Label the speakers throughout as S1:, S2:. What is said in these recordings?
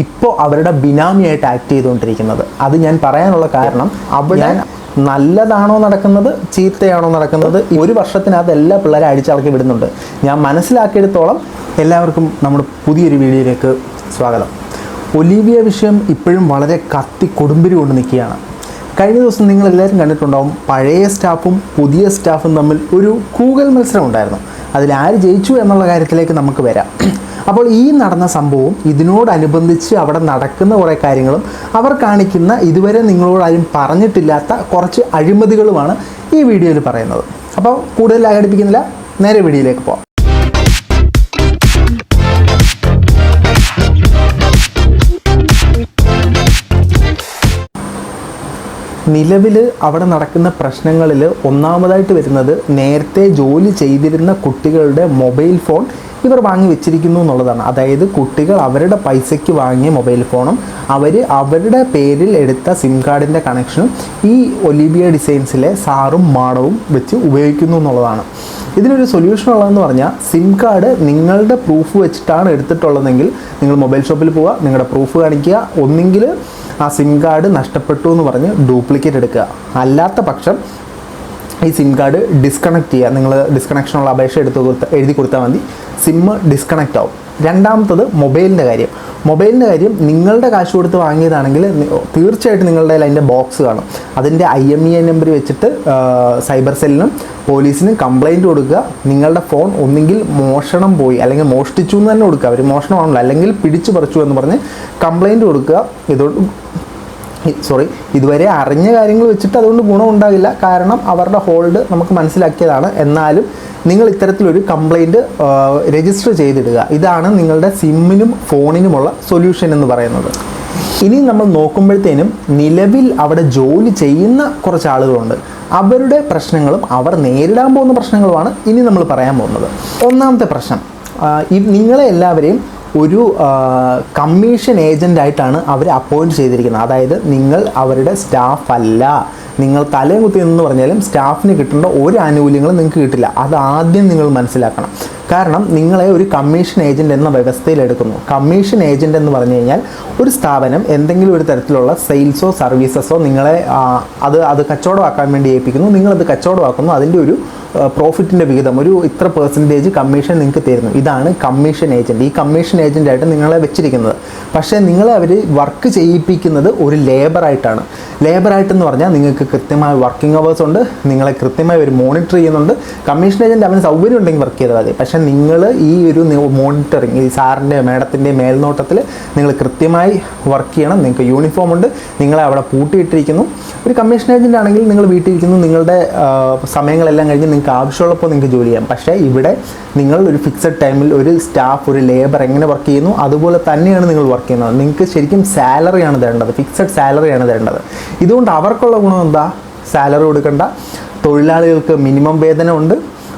S1: ഇപ്പോൾ അവരുടെ ബിനാമിയായിട്ട് ആക്ട് ചെയ്തുകൊണ്ടിരിക്കുന്നത്. അത് ഞാൻ പറയാനുള്ള കാരണം അവിടെ നല്ലതാണോ നടക്കുന്നത് ചീത്തയാണോ നടക്കുന്നത് ഒരു വർഷത്തിനകത്ത് എല്ലാ പിള്ളേരെ അടിച്ചിളക്കി വിടുന്നുണ്ട്. ഞാൻ മനസ്സിലാക്കിയെടുത്തോളം എല്ലാവർക്കും നമ്മുടെ പുതിയൊരു വീഡിയോയിലേക്ക് സ്വാഗതം. ഒലീവിയ വിഷയം ഇപ്പോഴും വളരെ കത്തി കൊടുമ്പിരി കൊണ്ട് നിൽക്കുകയാണ്. കഴിഞ്ഞ ദിവസം നിങ്ങൾ എല്ലാവരും കണ്ടിട്ടുണ്ടാവും പഴയ സ്റ്റാഫും പുതിയ സ്റ്റാഫും തമ്മിൽ ഒരു കൂകൽ മത്സരം ഉണ്ടായിരുന്നു. അതിൽ ആര് ജയിച്ചു എന്നുള്ള കാര്യത്തിലേക്ക് നമുക്ക് വരാം. അപ്പോൾ ഈ നടന്ന സംഭവവും ഇതിനോടനുബന്ധിച്ച് അവിടെ നടക്കുന്ന കുറേ കാര്യങ്ങളും അവർ കാണിക്കുന്ന ഇതുവരെ നിങ്ങളോട് ആരും പറഞ്ഞിട്ടില്ലാത്ത കുറച്ച് അഴിമതികളുമാണ് ഈ വീഡിയോയിൽ പറയുന്നത്. അപ്പോൾ കൂടുതൽ ആഘടിപ്പിക്കുന്നില്ല നേരെ വീഡിയോയിലേക്ക് പോകാം നിലവിൽ അവിടെ നടക്കുന്ന പ്രശ്നങ്ങളിൽ ഒന്നാമതായിട്ട് വരുന്നത് നേരത്തെ ജോലി ചെയ്തിരുന്ന കുട്ടികളുടെ മൊബൈൽ ഫോൺ ഇവർ വാങ്ങി വെച്ചിരിക്കുന്നു എന്നുള്ളതാണ്. അതായത് കുട്ടികൾ അവരുടെ പൈസയ്ക്ക് വാങ്ങിയ മൊബൈൽ ഫോണും അവർ അവരുടെ പേരിൽ എടുത്ത സിം കാർഡിന്റെ കണക്ഷനും ഈ ഒലിബിയ ഡിസൈൻസിലെ സാറും മാടവും വെച്ച് ഉപയോഗിക്കുന്നു എന്നുള്ളതാണ്. ഇതിനൊരു സൊല്യൂഷൻ ഉള്ളതെന്ന് പറഞ്ഞാൽ സിം കാർഡ് നിങ്ങളുടെ പ്രൂഫ് വെച്ചിട്ടാണ് എടുത്തിട്ടുള്ളതെങ്കിൽ നിങ്ങൾ മൊബൈൽ ഷോപ്പിൽ പോവുക നിങ്ങളുടെ പ്രൂഫ് കാണിക്കുക ഒന്നെങ്കിൽ ആ സിം കാർഡ് നഷ്ടപ്പെട്ടു എന്ന് പറഞ്ഞ് ഡ്യൂപ്ലിക്കേറ്റ് എടുക്കുക. അല്ലാത്ത പക്ഷം ഈ സിം കാർഡ് ഡിസ്കണക്ട് ചെയ്യുക നിങ്ങൾ ഡിസ്കണക്ഷനുള്ള അപേക്ഷ എടുത്ത് കൊടുത്ത എഴുതി കൊടുത്താൽ മതി. സിമ്മ് ഡിസ്കണക്റ്റ് ആവും. രണ്ടാമത്തത് മൊബൈലിന്റെ കാര്യം. മൊബൈലിന്റെ കാര്യം നിങ്ങളുടെ കാശ് കൊടുത്ത് വാങ്ങിയതാണെങ്കിൽ തീർച്ചയായിട്ടും നിങ്ങളുടെ അതിന്റെ ബോക്സ് കാണും. അതിന്റെ ഐ എം ഇ നമ്പർ വെച്ചിട്ട് സൈബർ സെല്ലിനും പോലീസിനും കംപ്ലൈന്റ് കൊടുക്കുക. നിങ്ങളുടെ ഫോൺ ഒന്നുകിൽ മോഷണം പോയി അല്ലെങ്കിൽ മോഷ്ടിച്ചു എന്ന് തന്നെ കൊടുക്കുക. അവർ മോഷണമാണല്ലോ. അല്ലെങ്കിൽ പിടിച്ചു പറിച്ചു എന്ന് പറഞ്ഞ് കംപ്ലൈന്റ് കൊടുക്കുക. ഇതോട് സോറി ഇതുവരെ അറിഞ്ഞ കാര്യങ്ങൾ വെച്ചിട്ട് അതുകൊണ്ട് ഗുണം ഉണ്ടാകില്ല. കാരണം അവരുടെ ഹോൾഡ് നമുക്ക് മനസ്സിലാക്കിയതാണ്. എന്നാലും നിങ്ങൾ ഇത്തരത്തിലൊരു കംപ്ലൈന്റ് രജിസ്റ്റർ ചെയ്തിടുക. ഇതാണ് നിങ്ങളുടെ സിമ്മിനും ഫോണിനുമുള്ള സൊല്യൂഷൻ എന്ന് പറയുന്നത്. ഇനി നമ്മൾ നോക്കുമ്പോഴത്തേനും നിലവിൽ അവിടെ ജോലി ചെയ്യുന്ന കുറച്ച് ആളുകളുണ്ട്. അവരുടെ പ്രശ്നങ്ങളും അവർ നേരിടാൻ പോകുന്ന പ്രശ്നങ്ങളുമാണ് ഇനി നമ്മൾ പറയാൻ പോകുന്നത്. ഒന്നാമത്തെ പ്രശ്നം നിങ്ങളെ എല്ലാവരെയും ഒരു കമ്മീഷൻ ഏജന്റായിട്ടാണ് അവരെ അപ്പോയിന്റ് ചെയ്തിരിക്കുന്നത്. അതായത് നിങ്ങൾ അവരുടെ സ്റ്റാഫ് അല്ല. നിങ്ങൾ തലയും കുത്തി എന്ന് പറഞ്ഞാലും സ്റ്റാഫിന് കിട്ടേണ്ട ഒരു ആനുകൂല്യങ്ങളും നിങ്ങൾക്ക് കിട്ടില്ല. അത് ആദ്യം നിങ്ങൾ മനസ്സിലാക്കണം. കാരണം നിങ്ങളെ ഒരു കമ്മീഷൻ ഏജന്റ് എന്ന വ്യവസ്ഥയിൽ എടുക്കുന്നു. കമ്മീഷൻ ഏജന്റ് എന്ന് പറഞ്ഞു കഴിഞ്ഞാൽ ഒരു സ്ഥാപനം എന്തെങ്കിലും ഒരു തരത്തിലുള്ള സെയിൽസോ സർവീസസോ നിങ്ങളെ അത് അത് കച്ചവടമാക്കാൻ വേണ്ടി ഏൽപ്പിക്കുന്നു. നിങ്ങളത് കച്ചവടമാക്കുന്നു. അതിന്റെ ഒരു പ്രോഫിറ്റിന്റെ വിഹിതം ഒരു ഇത്ര പെർസെന്റേജ് കമ്മീഷൻ നിങ്ങൾക്ക് തരുന്നു. ഇതാണ് കമ്മീഷൻ ഏജന്റ് ഈ കമ്മീഷൻ ഏജന്റായിട്ട് നിങ്ങളെ വെച്ചിരിക്കുന്നത്. പക്ഷേ നിങ്ങളെ അവർ വർക്ക് ചെയ്യിപ്പിക്കുന്നത് ഒരു ലേബറായിട്ടാണ് ലേബറായിട്ടെന്ന് പറഞ്ഞാൽ നിങ്ങൾക്ക് കൃത്യമായ വർക്കിംഗ് അവേഴ്സ് ഉണ്ട്. നിങ്ങളെ കൃത്യമായി ഒരു മോണിറ്റർ ചെയ്യുന്നുണ്ട്. കമ്മീഷൻ ഏജന്റ് അവന് സൗകര്യം ഉണ്ടെങ്കിൽ വർക്ക് ചെയ്താൽ മതി. പക്ഷേ നിങ്ങൾ ഈ ഒരു മോണിറ്ററിങ് ഈ സാറിന്റെ മേഡത്തിന്റെ മേൽനോട്ടത്തിൽ നിങ്ങൾ കൃത്യമായി വർക്ക് ചെയ്യണം. നിങ്ങൾക്ക് യൂണിഫോം ഉണ്ട്. നിങ്ങളെ അവിടെ പൂട്ടിയിട്ടിരിക്കുന്നു. ഒരു കമ്മീഷൻ ഏജന്റ് ആണെങ്കിൽ നിങ്ങൾ വീട്ടിലിരിക്കുന്നു. നിങ്ങളുടെ സമയങ്ങളെല്ലാം കഴിഞ്ഞ് നിങ്ങൾക്ക് ആവശ്യമുള്ളപ്പോൾ നിങ്ങൾക്ക് ജോലി ചെയ്യാം. പക്ഷേ ഇവിടെ നിങ്ങൾ ഒരു ഫിക്സഡ് ടൈമിൽ ഒരു സ്റ്റാഫ് ഒരു ലേബർ എങ്ങനെ വർക്ക് ചെയ്യുന്നു അതുപോലെ തന്നെയാണ് നിങ്ങൾ വർക്ക് ചെയ്യുന്നത്. നിങ്ങൾക്ക് ശരിക്കും സാലറിയാണ് തരേണ്ടത്. ഫിക്സഡ് സാലറിയാണ് തരേണ്ടത്. ഇതുകൊണ്ട് അവർക്കുള്ള ഗുണം എന്താ? സാലറി കൊടുക്കേണ്ട. തൊഴിലാളികൾക്ക് മിനിമം വേതനമുണ്ട്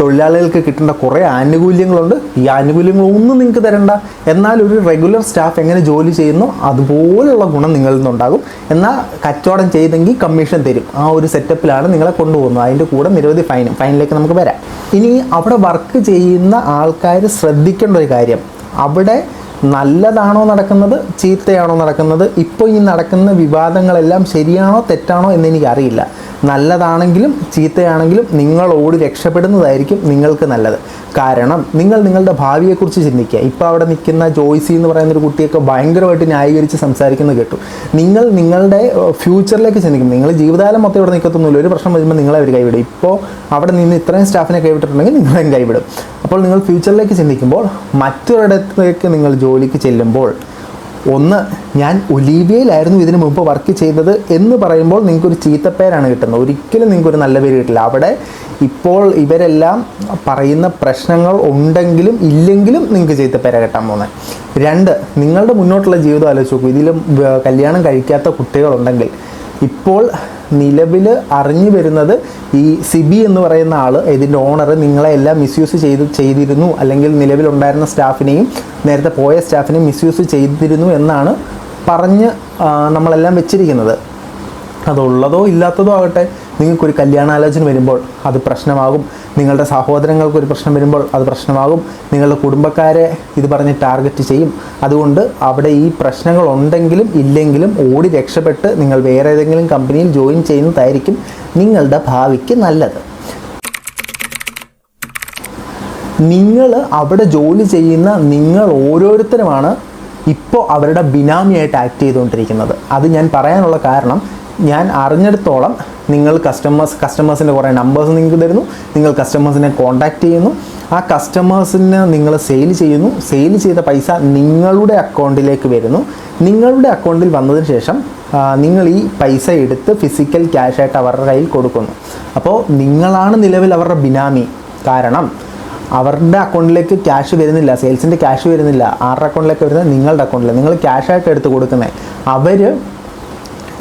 S1: തൊഴിലാളികൾക്ക് കിട്ടേണ്ട കുറേ ആനുകൂല്യങ്ങളുണ്ട്. ഈ ആനുകൂല്യങ്ങളൊന്നും നിങ്ങൾക്ക് തരണ്ട. എന്നാൽ ഒരു റെഗുലർ സ്റ്റാഫ് എങ്ങനെ ജോലി ചെയ്യുന്നു അതുപോലെയുള്ള ഗുണം നിങ്ങളിൽ നിന്നുണ്ടാകും. എന്നാൽ കച്ചവടം ചെയ്തെങ്കിൽ കമ്മീഷൻ തരും. ആ ഒരു സെറ്റപ്പിലാണ് നിങ്ങളെ കൊണ്ടുപോകുന്നത്. അതിന്റെ കൂടെ നിരവധി ഫൈൻ ഫൈനിലേക്ക് നമുക്ക് വരാം. ഇനി അവിടെ വർക്ക് ചെയ്യുന്ന ആൾക്കാർ ശ്രദ്ധിക്കേണ്ട ഒരു കാര്യം. അവിടെ നല്ലതാണോ നടക്കുന്നത് ചീത്തയാണോ നടക്കുന്നത് ഇപ്പോൾ ഈ നടക്കുന്ന വിവാദങ്ങളെല്ലാം ശരിയാണോ തെറ്റാണോ എന്ന് എനിക്കറിയില്ല നല്ലതാണെങ്കിലും ചീത്തയാണെങ്കിലും നിങ്ങൾ ഓടി രക്ഷപ്പെടുന്നതായിരിക്കും നിങ്ങൾക്ക് നല്ലത്. കാരണം നിങ്ങൾ നിങ്ങളുടെ ഭാവിയെക്കുറിച്ച് ചിന്തിക്കുക. ഇപ്പോൾ അവിടെ നിൽക്കുന്ന ജോയ്സി എന്ന് പറയുന്ന ഒരു കുട്ടിയൊക്കെ ഭയങ്കരമായിട്ട് ന്യായീകരിച്ച് സംസാരിക്കുന്നത് കേട്ടു. നിങ്ങൾ നിങ്ങളുടെ ഫ്യൂച്ചറിലേക്ക് ചിന്തിക്കും. നിങ്ങൾ ജീവിതകാലം മൊത്തം ഇവിടെ നിൽക്കത്തൊന്നുമില്ല. ഒരു പ്രശ്നം വരുമ്പോൾ നിങ്ങളെ അവർ കൈവിടും. ഇപ്പോൾ അവിടെ നിന്ന് ഇത്രയും സ്റ്റാഫിനെ കൈവിട്ടിട്ടുണ്ടെങ്കിൽ നിങ്ങളെയും കൈവിടും. അപ്പോൾ നിങ്ങൾ ഫ്യൂച്ചറിലേക്ക് ചിന്തിക്കുമ്പോൾ മറ്റൊരിടത്തേക്ക് നിങ്ങൾ ജോലിക്ക് ചെല്ലുമ്പോൾ ഒന്ന് ഞാൻ ഒലീവിയയിലായിരുന്നു ഇതിനു മുമ്പ് വർക്ക് ചെയ്തത് എന്ന് പറയുമ്പോൾ നിങ്ങൾക്കൊരു ചീത്തപ്പേരാണ് കിട്ടുന്നത്. ഒരിക്കലും നിങ്ങൾക്കൊരു നല്ല പേര് കിട്ടില്ല. അവിടെ ഇപ്പോൾ ഇവരെല്ലാം പറയുന്ന പ്രശ്നങ്ങൾ ഉണ്ടെങ്കിലും ഇല്ലെങ്കിലും നിങ്ങൾക്ക് ചീത്തപ്പേര കിട്ടാൻ പോകുന്നത്. രണ്ട് നിങ്ങളുടെ മുന്നോട്ടുള്ള ജീവിതം ആലോചിച്ച് നോക്കൂ. ഇതിലും കല്യാണം കഴിക്കാത്ത കുട്ടികളുണ്ടെങ്കിൽ ഇപ്പോൾ നിലവിൽ അറിഞ്ഞു വരുന്നത് ഈ സിബി എന്ന് പറയുന്ന ആൾ ഇതിന്റെ ഓണർ നിങ്ങളെ എല്ലാം മിസ്യൂസ് ചെയ്ത് ചെയ്തിരുന്നു. അല്ലെങ്കിൽ നിലവിലുണ്ടായിരുന്ന സ്റ്റാഫിനെയും നേരത്തെ പോയ സ്റ്റാഫിനെയും മിസ്യൂസ് ചെയ്തിരുന്നു എന്നാണ് പറഞ്ഞ് നമ്മളെല്ലാം വെച്ചിരിക്കുന്നത്. അതുള്ളതോ ഇല്ലാത്തതോ ആകട്ടെ നിങ്ങൾക്കൊരു കല്യാണാലോചന വരുമ്പോൾ അത് പ്രശ്നമാകും. നിങ്ങളുടെ സഹോദരങ്ങൾക്കൊരു പ്രശ്നം വരുമ്പോൾ അത് പ്രശ്നമാകും. നിങ്ങളുടെ കുടുംബക്കാരെ ഇത് പറഞ്ഞ് ടാർഗറ്റ് ചെയ്യും. അതുകൊണ്ട് അവിടെ ഈ പ്രശ്നങ്ങൾ ഉണ്ടെങ്കിലും ഇല്ലെങ്കിലും ഓടി രക്ഷപ്പെട്ട് നിങ്ങൾ വേറെ ഏതെങ്കിലും കമ്പനിയിൽ ജോയിൻ ചെയ്യുന്നതായിരിക്കും നിങ്ങളുടെ ഭാവിക്ക് നല്ലത്. നിങ്ങൾ അവിടെ ജോലി ചെയ്യുന്ന നിങ്ങൾ ഓരോരുത്തരുമാണ് ഇപ്പോൾ അവരുടെ ബിനാമിയായിട്ട് ആക്ട് ചെയ്തുകൊണ്ടിരിക്കുന്നത്. അത് ഞാൻ പറയാനുള്ള കാരണം ഞാൻ അറിഞ്ഞിടത്തോളം നിങ്ങൾ കസ്റ്റമേഴ്സ് കസ്റ്റമേഴ്സിന്റെ കുറേ നമ്പേഴ്സ് നിങ്ങൾക്ക് തരുന്നു. നിങ്ങൾ കസ്റ്റമേഴ്സിനെ കോൺടാക്റ്റ് ചെയ്യുന്നു. ആ കസ്റ്റമേഴ്സിന് നിങ്ങൾ സെയിൽ ചെയ്യുന്നു. സെയിൽ ചെയ്ത പൈസ നിങ്ങളുടെ അക്കൗണ്ടിലേക്ക് വരുന്നു. നിങ്ങളുടെ അക്കൗണ്ടിൽ വന്നതിന് ശേഷം നിങ്ങൾ ഈ പൈസ എടുത്ത് ഫിസിക്കൽ ക്യാഷായിട്ട് അവരുടെ കയ്യിൽ കൊടുക്കുന്നു. അപ്പോൾ നിങ്ങളാണ് നിലവിൽ അവരുടെ ബിനാമി. കാരണം അവരുടെ അക്കൗണ്ടിലേക്ക് ക്യാഷ് വരുന്നില്ല സെയിൽസിന്റെ ക്യാഷ് വരുന്നില്ല. ആരുടെ അക്കൗണ്ടിലേക്ക് വരുന്നത്? നിങ്ങളുടെ അക്കൗണ്ടിൽ നിങ്ങൾ ക്യാഷായിട്ട് എടുത്ത് കൊടുക്കുന്നത് അവർ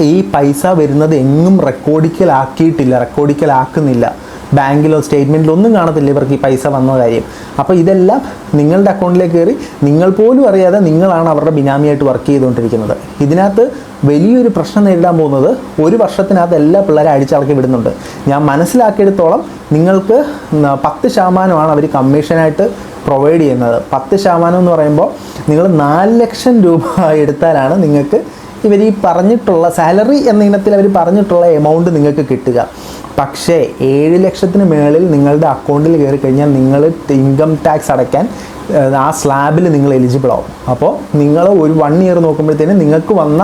S1: ഈ പൈസ വരുന്നത് എങ്ങും റെക്കോർഡിക്കലാക്കിയിട്ടില്ല റെക്കോർഡിക്കലാക്കുന്നില്ല. ബാങ്കിലോ സ്റ്റേറ്റ്മെന്റിലോ ഒന്നും കാണത്തില്ല ഇവർക്ക് ഈ പൈസ വന്ന കാര്യം. അപ്പോൾ ഇതെല്ലാം നിങ്ങളുടെ അക്കൗണ്ടിലേക്ക് കയറി നിങ്ങൾ പോലും അറിയാതെ നിങ്ങളാണ് അവരുടെ ബിനാമിയായിട്ട് വർക്ക് ചെയ്തുകൊണ്ടിരിക്കുന്നത്. ഇതിനകത്ത് വലിയൊരു പ്രശ്നം നേരിടാൻ പോകുന്നത് ഒരു വർഷത്തിനകത്ത് എല്ലാ പിള്ളേരെ അടിച്ചടക്കി വിടുന്നുണ്ട്. ഞാൻ മനസ്സിലാക്കിയെടുത്തോളം നിങ്ങൾക്ക് പത്ത് ശതമാനമാണ് അവർ കമ്മീഷനായിട്ട് പ്രൊവൈഡ് ചെയ്യുന്നത്. പത്ത് ശതമാനം എന്ന് പറയുമ്പോൾ നിങ്ങൾ നാല് ലക്ഷം രൂപ എടുത്താലാണ് നിങ്ങൾക്ക് ഇവർ ഈ പറഞ്ഞിട്ടുള്ള സാലറി എന്ന ഇനത്തിൽ അവർ പറഞ്ഞിട്ടുള്ള എമൗണ്ട് നിങ്ങൾക്ക് കിട്ടുക. പക്ഷേ ഏഴ് ലക്ഷത്തിന് മേളിൽ നിങ്ങളുടെ അക്കൗണ്ടിൽ കയറി കഴിഞ്ഞാൽ നിങ്ങൾ ഇൻകം ടാക്സ് അടയ്ക്കാൻ ആ സ്ലാബിൽ നിങ്ങൾ എലിജിബിൾ ആവും. അപ്പോൾ നിങ്ങൾ ഒരു വൺ ഇയർ നോക്കുമ്പോഴത്തേനും നിങ്ങൾക്ക് വന്ന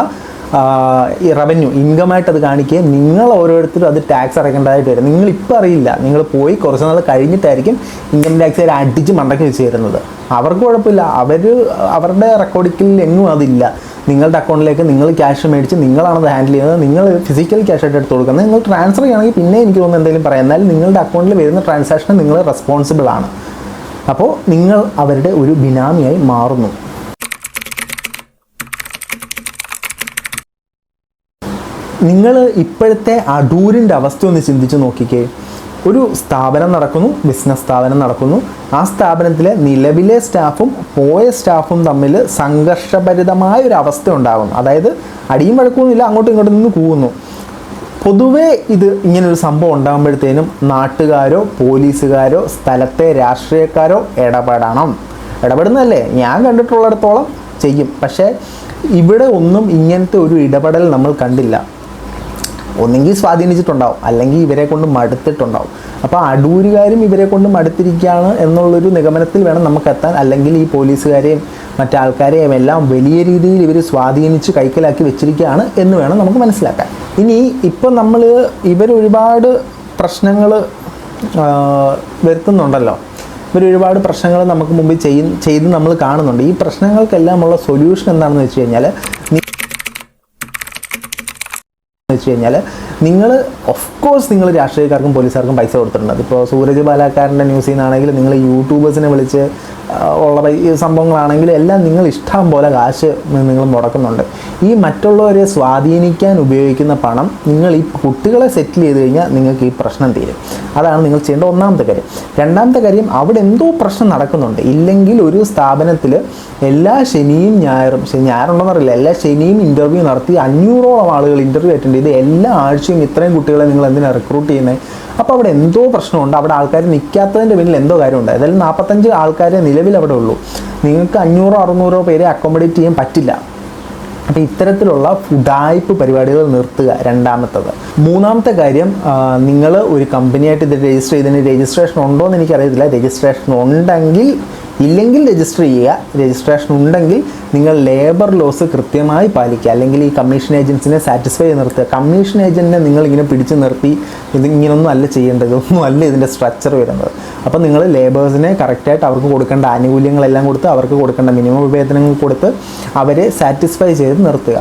S1: ഈ റവന്യൂ ഇൻകമായിട്ട് അത് കാണിക്കുകയും നിങ്ങൾ ഓരോരുത്തരും അത് ടാക്സ് അടയ്ക്കേണ്ടതായിട്ട് വരും. നിങ്ങൾ ഇപ്പോൾ അറിയില്ല. നിങ്ങൾ പോയി കുറച്ച് നാൾ കഴിഞ്ഞിട്ടായിരിക്കും ഇൻകം ടാക്സ് അടിച്ച് മണ്ടക്കി വെച്ച് തരുന്നത്. അവർക്ക് കുഴപ്പമില്ല. അവർ അവരുടെ റെക്കോർഡിക്കിൽ എങ്ങും അതില്ല. നിങ്ങളുടെ അക്കൗണ്ടിലേക്ക് നിങ്ങൾ ക്യാഷ് മേടിച്ച് നിങ്ങളാണത് ഹാൻഡിൽ ചെയ്യുന്നത്. നിങ്ങൾ ഫിസിക്കൽ ക്യാഷ് ആയിട്ട് എടുത്ത് കൊടുക്കുന്നത്. നിങ്ങൾ ട്രാൻസ്ഫർ ചെയ്യണമെങ്കിൽ പിന്നെ എനിക്ക് തോന്നുന്നു എന്തെങ്കിലും പറയാം. എന്നാലും നിങ്ങളുടെ അക്കൗണ്ടിൽ വരുന്ന ട്രാൻസാക്ഷൻ നിങ്ങൾ റെസ്പോൺസിബിൾ ആണ്. അപ്പോൾ നിങ്ങൾ അവരുടെ ഒരു ബിനാമിയായി മാറുന്നു. നിങ്ങൾ ഇപ്പോഴത്തെ അടൂരിന്റെ അവസ്ഥ ഒന്ന് ചിന്തിച്ച് നോക്കിക്കേ. ഒരു സ്ഥാപനം നടക്കുന്നു ബിസിനസ് സ്ഥാപനം നടക്കുന്നു. ആ സ്ഥാപനത്തിലെ നിലവിലെ സ്റ്റാഫും പോയ സ്റ്റാഫും തമ്മിൽ സംഘർഷഭരിതമായ ഒരു അവസ്ഥ ഉണ്ടാകുന്നു. അതായത് അടിയും വഴക്കൊന്നുമില്ല അങ്ങോട്ടും ഇങ്ങോട്ടും നിന്ന് കൂവുന്നു. പൊതുവേ ഇത് ഇങ്ങനൊരു സംഭവം ഉണ്ടാകുമ്പോഴത്തേനും നാട്ടുകാരോ പോലീസുകാരോ സ്ഥലത്തെ രാഷ്ട്രീയക്കാരോ ഇടപെടണം. ഇടപെടുന്നതല്ലേ? ഞാൻ കണ്ടിട്ടുള്ളിടത്തോളം ചെയ്യും. പക്ഷേ ഇവിടെ ഒന്നും ഇങ്ങനത്തെ ഒരു ഇടപെടൽ നമ്മൾ കണ്ടില്ല. ഒന്നെങ്കിൽ സ്വാധീനിച്ചിട്ടുണ്ടാവും. അല്ലെങ്കിൽ ഇവരെ കൊണ്ട് മടുത്തിട്ടുണ്ടാവും. അപ്പോൾ അടൂരുകാരും ഇവരെ കൊണ്ട് മടുത്തിരിക്കുകയാണ് എന്നുള്ളൊരു നിഗമനത്തിൽ വേണം നമുക്ക് എത്താൻ അല്ലെങ്കിൽ ഈ പോലീസുകാരെയും മറ്റാൾക്കാരെയും എല്ലാം വലിയ രീതിയിൽ ഇവർ സ്വാധീനിച്ച് കൈക്കലാക്കി വെച്ചിരിക്കുകയാണ് എന്ന് വേണം നമുക്ക് മനസ്സിലാക്കാൻ. ഇനി ഇപ്പം നമ്മൾ ഇവർ ഒരുപാട് പ്രശ്നങ്ങൾ വരുത്തുന്നുണ്ടല്ലോ. ഇവർ ഒരുപാട് പ്രശ്നങ്ങൾ നമുക്ക് മുമ്പ് ചെയ്യും ചെയ്ത് നമ്മൾ കാണുന്നുണ്ട്. ഈ പ്രശ്നങ്ങൾക്കെല്ലാമുള്ള സൊല്യൂഷൻ എന്താണെന്ന് വെച്ച് കഴിഞ്ഞാൽ വെച്ച് കഴിഞ്ഞാൽ നിങ്ങൾ ഓഫ് കോഴ്സ് നിങ്ങൾ രാഷ്ട്രീയക്കാർക്കും പോലീസുകാർക്കും പൈസ കൊടുത്തിട്ടുണ്ട്. ഇപ്പോൾ സൂരജ് ബാലാക്കാരന്റെ ന്യൂസിൽ നിന്നാണെങ്കിൽ നിങ്ങൾ യൂട്യൂബേഴ്സിനെ വിളിച്ച് ഉള്ള സംഭവങ്ങളാണെങ്കിൽ എല്ലാം നിങ്ങൾ ഇഷ്ടം പോലെ കാശ് നിങ്ങൾ മുടക്കുന്നുണ്ട്. ഈ മറ്റുള്ളവരെ സ്വാധീനിക്കാൻ ഉപയോഗിക്കുന്ന പണം നിങ്ങൾ ഈ കുട്ടികളെ സെറ്റിൽ ചെയ്ത് കഴിഞ്ഞാൽ നിങ്ങൾക്ക് ഈ പ്രശ്നം തീരും. അതാണ് നിങ്ങൾ ചെയ്യേണ്ട ഒന്നാമത്തെ കാര്യം. രണ്ടാമത്തെ കാര്യം അവിടെ എന്തോ പ്രശ്നം നടക്കുന്നുണ്ട്. ഇല്ലെങ്കിൽ ഒരു സ്ഥാപനത്തിൽ എല്ലാ ശനിയും ഞായറും ഞായറുണ്ടോന്നറിയില്ല എല്ലാ ശനിയും ഇന്റർവ്യൂ നടത്തി അഞ്ഞൂറോളം ആളുകൾ ഇന്റർവ്യൂ അറ്റൻഡ് ചെയ്ത് എല്ലാ ആഴ്ചയും ഇത്രയും കുട്ടികളെ നിങ്ങൾ എന്തിനാണ് റിക്രൂട്ട് ചെയ്യുന്നത് അപ്പോൾ അവിടെ എന്തോ പ്രശ്നമുണ്ട്. അവിടെ ആൾക്കാർ നിൽക്കാത്തതിന്റെ പിന്നിൽ എന്തോ കാര്യമുണ്ട്. ഏതായാലും നാൽപ്പത്തഞ്ച് ആൾക്കാരെ നിലവിൽ അവിടെ ഉള്ളൂ. നിങ്ങൾക്ക് അഞ്ഞൂറോ അറുന്നൂറോ പേരെ അക്കോമഡേറ്റ് ചെയ്യാൻ പറ്റില്ല. അപ്പോൾ ഇത്തരത്തിലുള്ള ഉഡായ്പ് പരിപാടികൾ നിർത്തുക രണ്ടാമത്തത്. മൂന്നാമത്തെ കാര്യം നിങ്ങൾ ഒരു കമ്പനിയായിട്ട് ഇത് രജിസ്റ്റർ ചെയ്തതിന് രജിസ്ട്രേഷൻ ഉണ്ടോ എന്ന് എനിക്കറിയത്തില്ല. രജിസ്ട്രേഷൻ ഉണ്ടെങ്കിൽ ഇല്ലെങ്കിൽ രജിസ്റ്റർ ചെയ്യുക. രജിസ്ട്രേഷൻ ഉണ്ടെങ്കിൽ നിങ്ങൾ ലേബർ ലോസ് കൃത്യമായി പാലിക്കുക. അല്ലെങ്കിൽ ഈ കമ്മീഷൻ ഏജൻസിനെ സാറ്റിസ്ഫൈ ചെയ്ത് നിർത്തുക. കമ്മീഷൻ ഏജന്റിനെ നിങ്ങൾ ഇങ്ങനെ പിടിച്ചു നിർത്തി. ഇത് ഇങ്ങനൊന്നും അല്ല ചെയ്യേണ്ടത്. ഒന്നും അല്ല ഇതിന്റെ സ്ട്രക്ചർ വരുന്നത്. അപ്പോൾ നിങ്ങൾ ലേബേഴ്സിനെ കറക്റ്റായിട്ട് അവർക്ക് കൊടുക്കേണ്ട ആനുകൂല്യങ്ങളെല്ലാം കൊടുത്ത് അവർക്ക് കൊടുക്കേണ്ട മിനിമം വേതനങ്ങൾ കൊടുത്ത് അവരെ സാറ്റിസ്ഫൈ ചെയ്ത് നിർത്തുക.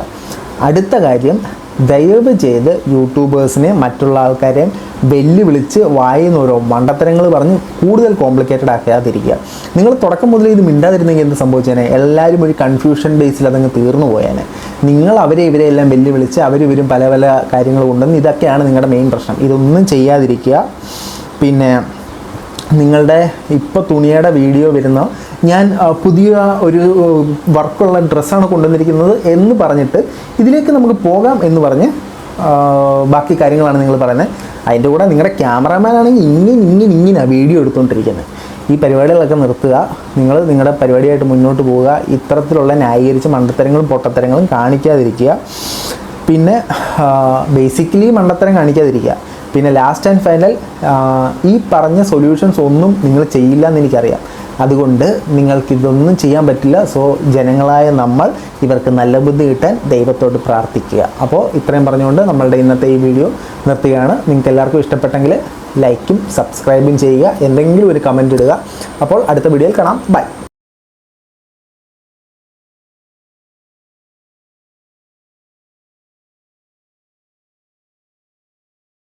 S1: അടുത്ത കാര്യം ദയവ് ചെയ്ത് യൂട്യൂബേഴ്സിനെ മറ്റുള്ള ആൾക്കാരെ വെല്ലുവിളിച്ച് വായുന്ന ഓരോ മണ്ടത്തരങ്ങൾ പറഞ്ഞ് കൂടുതൽ കോംപ്ലിക്കേറ്റഡ് ആക്കാതിരിക്കുക. നിങ്ങൾ തുടക്കം മുതൽ ഇത് മിണ്ടാതിരുന്നെങ്കിൽ എന്ത് സംഭവിച്ചേനെ? എല്ലാവരും ഒരു കൺഫ്യൂഷൻ ബേസിൽ അതങ്ങ് തീർന്നു പോയേനെ. നിങ്ങൾ അവരെ ഇവരെ എല്ലാം വെല്ലുവിളിച്ച് അവരിവരും പല പല കാര്യങ്ങൾ കൊണ്ടുവന്ന് ഇതൊക്കെയാണ് നിങ്ങളുടെ മെയിൻ പ്രശ്നം. ഇതൊന്നും ചെയ്യാതിരിക്കുക. പിന്നെ നിങ്ങളുടെ ഇപ്പോൾ തുണിയുടെ വീഡിയോ വരുന്ന ഞാൻ പുതിയ ഒരു വർക്കുള്ള ഡ്രസ്സാണ് കൊണ്ടുവന്നിരിക്കുന്നത് എന്ന് പറഞ്ഞിട്ട് ഇതിലേക്ക് നമുക്ക് പോകാം എന്ന് പറഞ്ഞ് ബാക്കി കാര്യങ്ങളാണ് നിങ്ങൾ പറയുന്നത്. അതിന്റെ കൂടെ നിങ്ങളുടെ ക്യാമറാമാൻ ആണെങ്കിൽ ഇങ്ങനെ ഇങ്ങനെ ഇങ്ങനെ വീഡിയോ എടുത്തുകൊണ്ടിരിക്കുന്നത്. ഈ പരിപാടികളൊക്കെ നിർത്തുക. നിങ്ങൾ നിങ്ങളുടെ പരിപാടിയായിട്ട് മുന്നോട്ട് പോവുക. ഇത്തരത്തിലുള്ള ന്യായീകരിച്ച് മണ്ടത്തരങ്ങളും പൊട്ടത്തരങ്ങളും കാണിക്കാതിരിക്കുക. പിന്നെ ബേസിക്കലി മണ്ടത്തരം കാണിക്കാതിരിക്കുക. പിന്നെ ലാസ്റ്റ് ആൻഡ് ഫൈനൽ ഈ പറഞ്ഞ സൊല്യൂഷൻസ് ഒന്നും നിങ്ങൾ ചെയ്യില്ല എന്ന് എനിക്കറിയാം. അതുകൊണ്ട് നിങ്ങൾക്കിതൊന്നും ചെയ്യാൻ പറ്റില്ല. സോ ജനങ്ങളായ നമ്മൾ ഇവർക്ക് നല്ല ബുദ്ധി കിട്ടാൻ ദൈവത്തോട് പ്രാർത്ഥിക്കുക. അപ്പോൾ ഇത്രയും പറഞ്ഞുകൊണ്ട് നമ്മളുടെ ഇന്നത്തെ ഈ വീഡിയോ നിർത്തുകയാണ്. നിങ്ങൾക്ക് എല്ലാവർക്കും ഇഷ്ടപ്പെട്ടെങ്കിൽ ലൈക്കും സബ്സ്ക്രൈബും ചെയ്യുക. എന്തെങ്കിലും ഒരു കമന്റ് ഇടുക. അപ്പോൾ അടുത്ത വീഡിയോയിൽ കാണാം. ബൈ